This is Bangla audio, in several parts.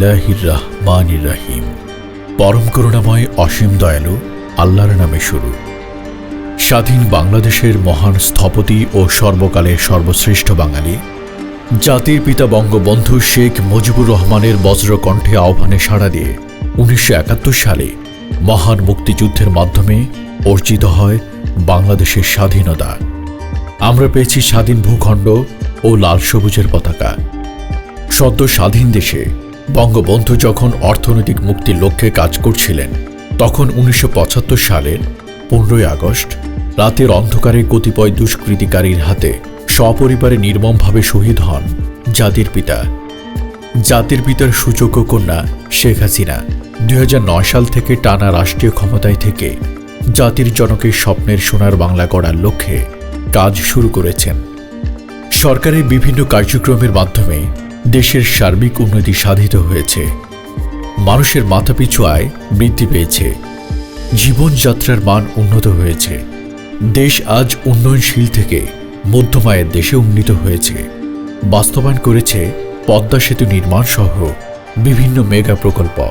রাহিম। পরম করুণাময় অসীম দয়ালু, আল্লাহর নামে শুরু। স্বাধীন বাংলাদেশের মহান স্থপতি ও সর্বকালের সর্বশ্রেষ্ঠ বাঙালি, জাতির পিতা বঙ্গবন্ধু শেখ মুজিবুর রহমানের বজ্রকণ্ঠে আহ্বানে সাড়া দিয়ে উনিশশো একাত্তর সালে মহান মুক্তিযুদ্ধের মাধ্যমে অর্জিত হয় বাংলাদেশের স্বাধীনতা। আমরা পেয়েছি স্বাধীন ভূখণ্ড ও লাল সবুজের পতাকা। সদ্য স্বাধীন দেশে বঙ্গবন্ধু যখন অর্থনৈতিক মুক্তির লক্ষ্যে কাজ করছিলেন, তখন উনিশশো পঁচাত্তর সালের পনেরোই আগস্ট, রাতের অন্ধকারে কতিপয় দুষ্কৃতিকারীর হাতে সপরিবারে নির্মমভাবে শহীদ হন জাতির পিতা। জাতির পিতার সুযোগ্য কন্যা শেখ হাসিনা দুই হাজার নয় সাল থেকে টানা রাষ্ট্রীয় ক্ষমতায় থেকে জাতির জনকের স্বপ্নের সোনার বাংলা করার লক্ষ্যে কাজ শুরু করেছেন। সরকারের বিভিন্ন কার্যক্রমের মাধ্যমে দেশের সার্বিক উন্নতি সাধিত হয়েছে। মানুষের মাথাপিছু আয় বৃদ্ধি পেয়েছে। জীবনযাত্রার মান উন্নত হয়েছে। দেশ আজ উন্নয়নশীল থেকে মধ্যম আয়ের দেশে উন্নীত হয়েছে। বাস্তবায়ন করেছে পদ্মা সেতু নির্মাণ সহ বিভিন্ন মেগা প্রকল্প।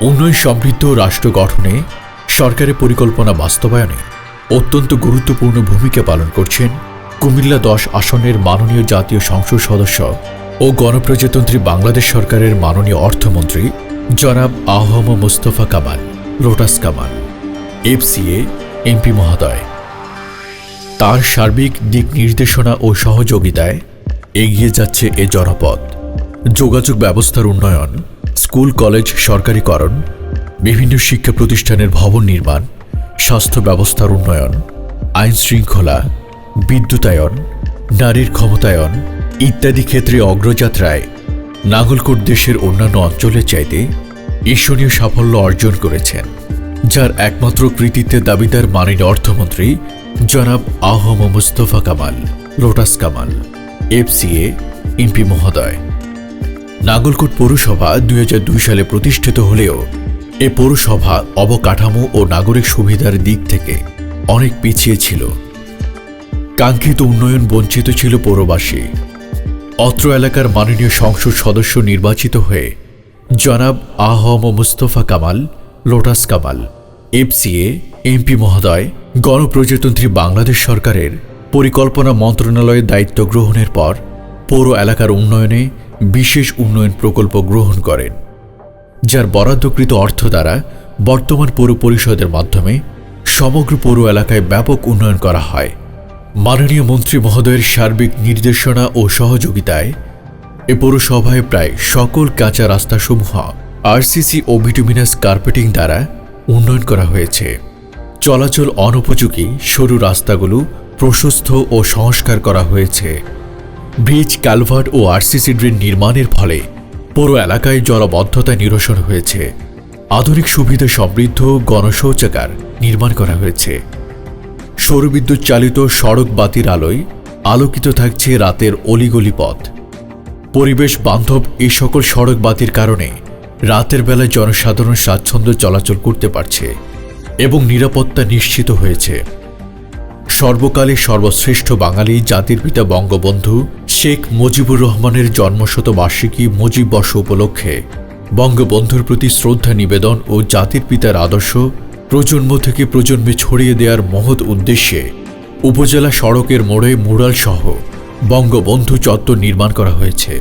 উন্নয়ন সমৃদ্ধ রাষ্ট্র গঠনে সরকারের পরিকল্পনা বাস্তবায়নে অত্যন্ত গুরুত্বপূর্ণ ভূমিকা পালন করছেন কুমিল্লা দশ আসনের মাননীয় জাতীয় সংসদ সদস্য ও গণপ্রজাতন্ত্রী বাংলাদেশ সরকারের মাননীয় অর্থমন্ত্রী জনাব A H M Mustafa Kamal, Lotus Kamal, FCA, MP মহোদয়। তার সার্বিক দিক নির্দেশনা ও সহযোগিতায় এগিয়ে যাচ্ছে এ জনপদ। যোগাযোগ ব্যবস্থার উন্নয়ন, স্কুল, কলেজ, সরকারিকরণ, বিভিন্ন শিক্ষা প্রতিষ্ঠানের ভবন নির্মাণ, স্বাস্থ্য ব্যবস্থার উন্নয়ন আইন শৃঙ্খলা বিদ্যুতায়ন, নারীর ক্ষমতায়ন ইত্যাদি ক্ষেত্রে অগ্রযাত্রায় নাগলকোট দেশের অন্যান্য অঞ্চলের চাইতে ঈশ্বরীয় সাফল্য অর্জন করেছেন, যার একমাত্র কৃতিত্বের দাবিদার মাননীয় অর্থমন্ত্রী জনাব A H M Mustafa Kamal, Lotus Kamal, FCA, MP মহোদয়। নাগলকোট পৌরসভা দুই হাজার দুই সালে প্রতিষ্ঠিত হলেও এ পৌরসভা অবকাঠামো ও নাগরিক সুবিধার দিক থেকে অনেক পিছিয়ে ছিল। কাঙ্ক্ষিত উন্নয়ন বঞ্চিত ছিল পৌরবাসী। অত্র এলাকার মাননীয় সংসদ সদস্য নির্বাচিত হয়ে জনাব A H M Mustafa Kamal, Lotus Kamal, FCA, MP মহোদয়, গণপ্রজাতন্ত্রী বাংলাদেশ সরকারের পরিকল্পনা মন্ত্রণালয়ের দায়িত্ব গ্রহণের পর পৌর এলাকার উন্নয়নে বিশেষ উন্নয়ন প্রকল্প গ্রহণ করেন, যার বরাদ্দকৃত অর্থ দ্বারা বর্তমান পৌর পরিষদের মাধ্যমে সমগ্র পৌর এলাকায় ব্যাপক উন্নয়ন করা হয়। মাননীয় মন্ত্রী মহোদয়ের সার্বিক নির্দেশনা ও সহযোগিতায় এ পৌরসভায় প্রায় সকল কাঁচা রাস্তাসমূহ আরসিসি ও ভিটামিনাস কার্পেটিং দ্বারা উন্নয়ন করা হয়েছে। চলাচল অনুপযোগী সরু রাস্তাগুলো প্রশস্ত ও সংস্কার করা হয়েছে। ব্রিজ, কালভার্ট ও আরসিসি ড্রেন নির্মাণের ফলে পৌর এলাকায় জলবদ্ধতা নিরসন হয়েছে। আধুনিক সুবিধা সমৃদ্ধ গণশৌচাগার নির্মাণ করা হয়েছে। সৌরবিদ্যুৎ চালিত সড়ক বাতির আলোয় আলোকিত থাকছে রাতের অলিগলি পথ। পরিবেশ বান্ধব এই সকল সড়ক বাতির কারণে রাতের বেলায় জনসাধারণ স্বাচ্ছন্দ্য চলাচল করতে পারছে এবং নিরাপত্তা নিশ্চিত হয়েছে। সর্বকালে সর্বশ্রেষ্ঠ বাঙালি জাতির পিতা বঙ্গবন্ধু শেখ মুজিবুর রহমানের জন্মশতবার্ষিকী মুজিব বর্ষ উপলক্ষে বঙ্গবন্ধুর প্রতি শ্রদ্ধা নিবেদন ও জাতির পিতার আদর্শ প্রজন্ম থেকে প্রজন্মে ছড়িয়ে দেওয়ার মহৎ উদ্দেশ্যে উপজেলা সড়কের মোড়ে মুরাল সহ বঙ্গবন্ধু চত্বর নির্মাণ করা হয়েছে।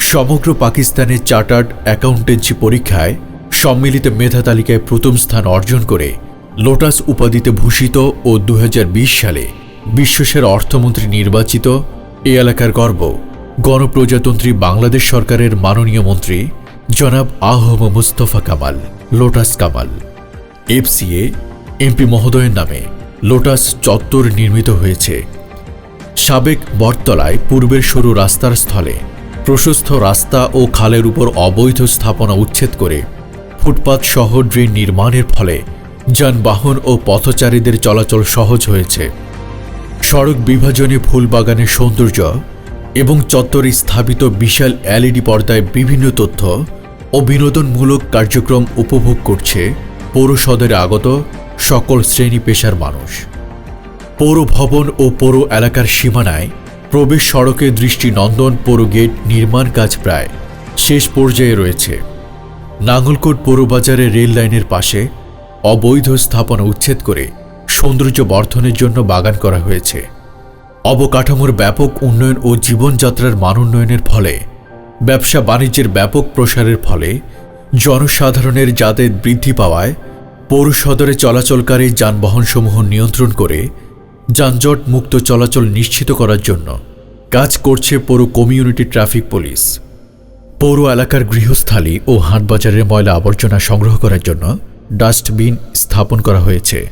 সমগ্র পাকিস্তানের চার্টার্ড অ্যাকাউন্টেন্সি পরীক্ষায় সম্মিলিত মেধা তালিকায় প্রথম স্থান অর্জন করে লোটাস উপাধিতে ভূষিত ও দু হাজার বিশ সালে বিশ্বসেরা অর্থমন্ত্রী নির্বাচিত। এ এলাকার গর্ব, গণপ্রজাতন্ত্রী বাংলাদেশ সরকারের মাননীয় মন্ত্রী জনাব A H M Mustafa Kamal, Lotus Kamal. FCA, MP মহোদয়ের নামে লোটাস চত্বর নির্মিত হয়েছে। সাবেক বটতলায় পূর্বের সরু রাস্তার স্থলে প্রশস্ত রাস্তা ও খালের উপর অবৈধ স্থাপনা উচ্ছেদ করে ফুটপাত সহ ড্রেন নির্মাণের ফলে যানবাহন ও পথচারীদের চলাচল সহজ হয়েছে। সড়ক বিভাজনে ফুলবাগানের সৌন্দর্য এবং চত্বরে স্থাপিত বিশাল এলইডি পর্দায় বিভিন্ন তথ্য ও বিনোদনমূলক কার্যক্রম উপভোগ করছে পৌর সদরে আগত সকল শ্রেণি পেশার মানুষ। পৌর ভবন ও পৌর এলাকার সীমানায় প্রবেশ সড়কে দৃষ্টিনন্দন পৌর গেট নির্মাণ কাজ প্রায় শেষ পর্যায়ে রয়েছে। নাঙ্গলকোট পৌরবাজারের রেল লাইনের পাশে অবৈধ স্থাপনা উচ্ছেদ করে সৌন্দর্য বর্ধনের জন্য বাগান করা হয়েছে। অবকাঠামোর ব্যাপক উন্নয়ন ও জীবনযাত্রার মান উন্নয়নের ফলে ব্যবসা বাণিজ্যের ব্যাপক প্রসারের ফলে জনসাধারণের যাতায়াত বৃদ্ধি পাওয়ায় পৌর সদরে চলাচলকারী যানবাহনসমূহ নিয়ন্ত্রণ করে যানজট মুক্ত চলাচল নিশ্চিত করার জন্য কাজ করছে পৌর কমিউনিটি ট্রাফিক পুলিশ। পৌর এলাকার গৃহস্থালী ও হাটবাজারের ময়লা আবর্জনা সংগ্রহ করার জন্য ডাস্টবিন স্থাপন করা হয়েছে।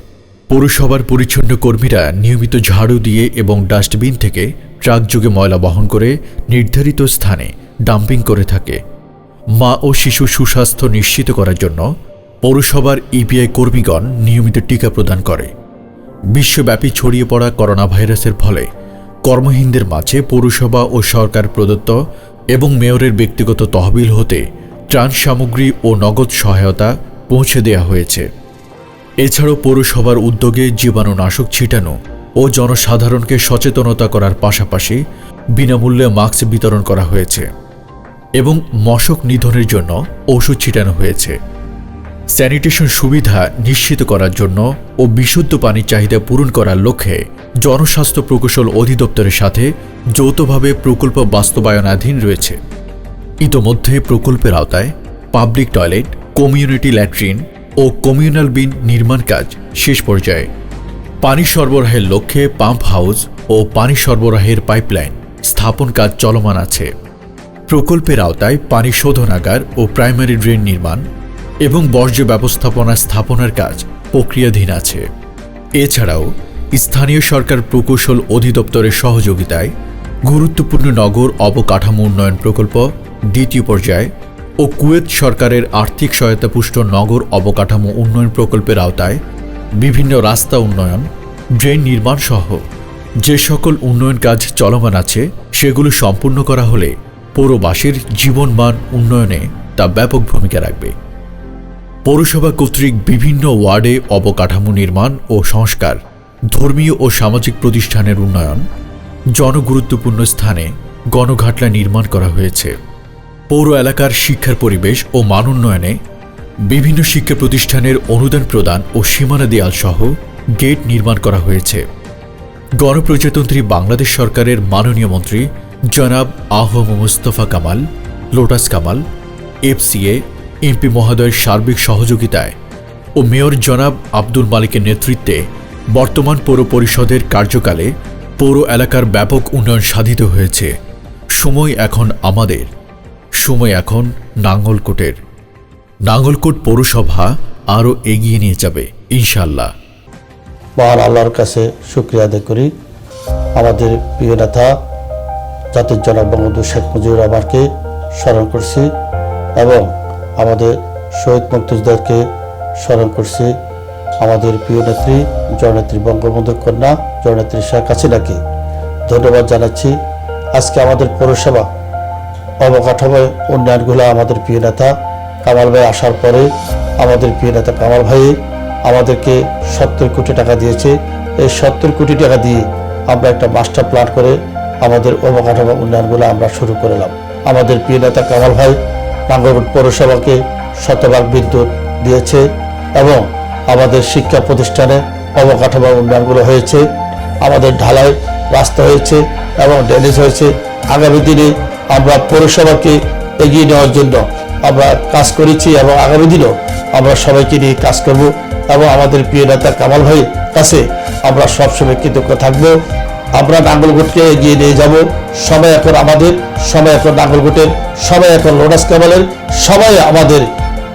পৌরসভার পরিচ্ছন্ন কর্মীরা নিয়মিত ঝাড়ু দিয়ে এবং ডাস্টবিন থেকে ট্রাক যোগে ময়লা বহন করে নির্ধারিত স্থানে ডাম্পিং করে থাকে। মা ও শিশু সুস্বাস্থ্য নিশ্চিত করার জন্য পৌরসভার ইপিআই কর্মীগণ নিয়মিত টিকা প্রদান করে। বিশ্বব্যাপী ছড়িয়ে পড়া করোনা ভাইরাসের ফলে কর্মহীনদের মাঝে পৌরসভা ও সরকার প্রদত্ত এবং মেয়রের ব্যক্তিগত তহবিল হতে ত্রাণ সামগ্রী ও নগদ সহায়তা পৌঁছে দেওয়া হয়েছে। এছাড়াও পৌরসভার উদ্যোগে জীবাণুনাশক ছিটানো ও জনসাধারণকে সচেতনতা করার পাশাপাশি বিনামূল্যে মাস্ক বিতরণ করা হয়েছে। এবং মশক নিধনের জন্য ওষুধ ছিটানো হয়েছে। স্যানিটেশন সুবিধা নিশ্চিত করার জন্য ও বিশুদ্ধ পানির চাহিদা পূরণ করার লক্ষ্যে জনস্বাস্থ্য প্রকৌশল অধিদপ্তরের সাথে যৌথভাবে প্রকল্প বাস্তবায়নাধীন রয়েছে। ইতোমধ্যে প্রকল্পের আওতায় পাবলিক টয়লেট, কমিউনিটি ল্যাট্রিন ও কমিউনাল বিন নির্মাণ কাজ শেষ পর্যায়ে। পানি সরবরাহের লক্ষ্যে পাম্প হাউস ও পানি সরবরাহের পাইপলাইন স্থাপন কাজ চলমান আছে। প্রকল্পের আওতায় পানি শোধনাগার ও প্রাইমারি ড্রেন নির্মাণ এবং বর্জ্য ব্যবস্থাপনা স্থাপনার কাজ প্রক্রিয়াধীন আছে। এছাড়াও, স্থানীয় সরকার প্রকৌশল অধিদপ্তরের সহযোগিতায় গুরুত্বপূর্ণ নগর অবকাঠামো উন্নয়ন প্রকল্প দ্বিতীয় পর্যায়ে ও কুয়েত সরকারের আর্থিক সহায়তা পুষ্ট নগর অবকাঠামো উন্নয়ন প্রকল্পের আওতায় বিভিন্ন রাস্তা উন্নয়ন, ড্রেন নির্মাণ সহ যে সকল উন্নয়ন কাজ চলমান আছে, সেগুলো সম্পূর্ণ করা হলে পৌরবাসীর জীবনমান উন্নয়নে তা ব্যাপক ভূমিকা রাখবে। পৌরসভা কর্তৃক বিভিন্ন ওয়ার্ডে অবকাঠামো নির্মাণ ও সংস্কার, ধর্মীয় ও সামাজিক প্রতিষ্ঠানের উন্নয়ন, জনগুরুত্বপূর্ণ স্থানে গণঘাটলা নির্মাণ করা হয়েছে। পৌর এলাকার শিক্ষার পরিবেশ ও মান উন্নয়নে বিভিন্ন শিক্ষা প্রতিষ্ঠানের অনুদান প্রদান ও সীমানা দেয়াল সহ গেট নির্মাণ করা হয়েছে। গণপ্রজাতন্ত্রী বাংলাদেশ সরকারের মাননীয় মন্ত্রী জনাব A H M Mustafa Kamal, Lotus Kamal, FCA, MP মহোদয়ের সার্বিক সহযোগিতায় ও মেয়র জনাব আব্দুল মালিকের নেতৃত্বে বর্তমান পৌর পরিষদের কার্যকালে পৌর এলাকার ব্যাপক উন্নয়ন সাধিত হয়েছে। সময় এখন আমাদের। সময় এখন নাঙ্গলকোটের। নাঙ্গলকোট পৌরসভা আরও এগিয়ে নিয়ে যাবে ইনশাল্লাহ মহান আল্লাহর কাছে শুক্রিয়া আদায় করি। আমাদের প্রিয় নেতা জাতির জনক বঙ্গবন্ধু শেখ মুজিবুর রহমানকে স্মরণ করছি এবং আমাদের শহীদ মুক্তিযোদ্ধাকে স্মরণ করছি আমাদের প্রিয় নেত্রী, জননেত্রী বঙ্গবন্ধুর কন্যা, জননেত্রী শেখ হাসিনাকে। ধন্যবাদ জানাচ্ছি। আজকে আমাদের পৌরসভা অবকাঠামো উন্নয়নগুলো আমাদের প্রিয় নেতা কামাল ভাই আসার পরে আমাদের প্রিয় নেতা কামাল ভাই আমাদেরকে সত্তর কোটি টাকা দিয়েছে। এই সত্তর কোটি টাকা দিয়ে আমরা একটা মাস্টার প্ল্যান করে আমাদের অবকাঠামো উন্নয়নগুলো আমরা শুরু করলাম আমাদের প্রিয় নেতা কামাল ভাই নাঙ্গলকোট পৌরসভাকে শতভাগ বিদ্যুৎ দিয়েছে এবং আমাদের শিক্ষা প্রতিষ্ঠানে অবকাঠামো উন্নয়নগুলো হয়েছে, আমাদের ঢালাই রাস্তা হয়েছে এবং ড্রেনেজ হয়েছে। আগামী দিনে আমরা পৌরসভাকে এগিয়ে নেওয়ার জন্য আমরা কাজ করেছি এবং আগামী দিনেও আমরা সবাইকে নিয়ে কাজ করব এবং আমাদের প্রিয় নেতা কামাল ভাইয়ের কাছে আমরা সবসময় কৃতজ্ঞ থাকব। আমরা নাঙ্গলকোটকে এগিয়ে নিয়ে যাব। সবাই এখন আমাদের, সবাই এখন নাঙ্গলকোটের সবাই এখন লোডাস কামালের সবাই আমাদের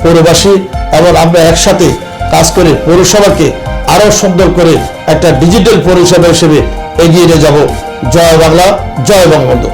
পৌরবাসী এবং আমরা একসাথে কাজ করে পৌরসভাকে আরও সুন্দর করে একটা ডিজিটাল পৌরসভা হিসেবে এগিয়ে নিয়ে যাব। জয় বাংলা, জয় বঙ্গবন্ধু।